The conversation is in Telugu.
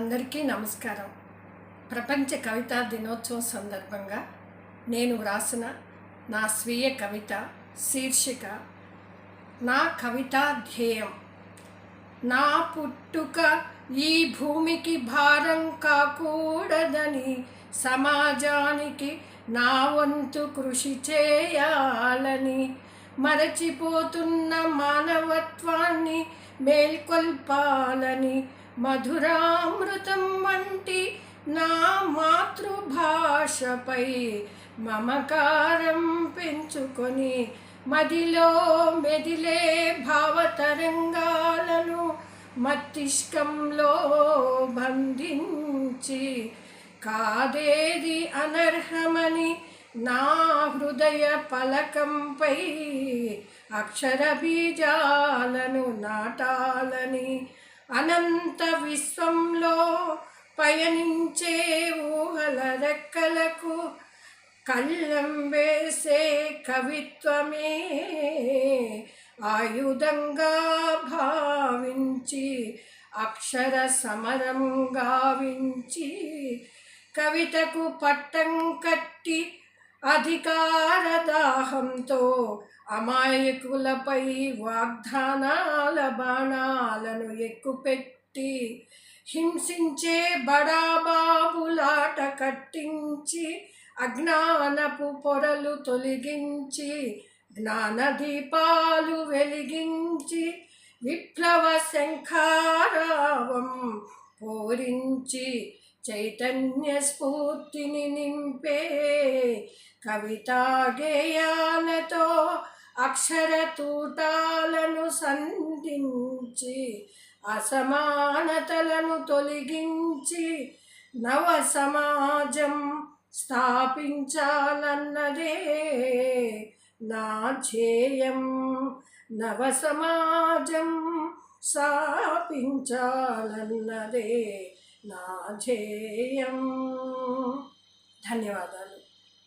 అందరికీ నమస్కారం. ప్రపంచ కవితా దినోత్సవం సందర్భంగా నేను వ్రాసిన నా స్వీయ కవిత శీర్షిక నా కవితా ధ్యేయం. నా పుట్టుక ఈ భూమికి భారం కాకూడదని సమాజానికి నా వంతు కృషి చేయాలని మరచిపోతున్న మానవత్వాన్ని మేల్కొల్పాలని మధురామృతం వంటి నా మాతృభాషపై మమకారం పెంచుకొని మదిలో మెదిలే భావతరంగాలను మస్తిష్కంలో బంధించి కాదేది అనర్హమని నా హృదయ పలకంపై అక్షర బీజాలను అనంత విశ్వంలో పయనించే ఊహల రెక్కలకు కళ్ళం వేసే కవిత్వమే. ఆయుధంగా భావించి అక్షర సమరం గావించి కవితకు పట్టం కట్టి అధికార దాహంతో అమాయకులపై వాగ్దానాల బాణాలను ఎక్కుపెట్టి హింసించే బడాబాబులాట కట్టించి అజ్ఞానపు పొరలు తొలగించి జ్ఞానదీపాలు వెలిగించి విప్లవ శంఖారావం పూరించి చైతన్య స్ఫూర్తిని నింపే కవితా గేయాలతో అక్షర తూటాలను సంధించి అసమానతలను తొలగించి నవ సమాజం స్థాపించాలన్నదే నా ధ్యేయం. నవ సమాజం స్థాపించాలన్నదే నా ధ్యేయం. ధన్యవాదాలు.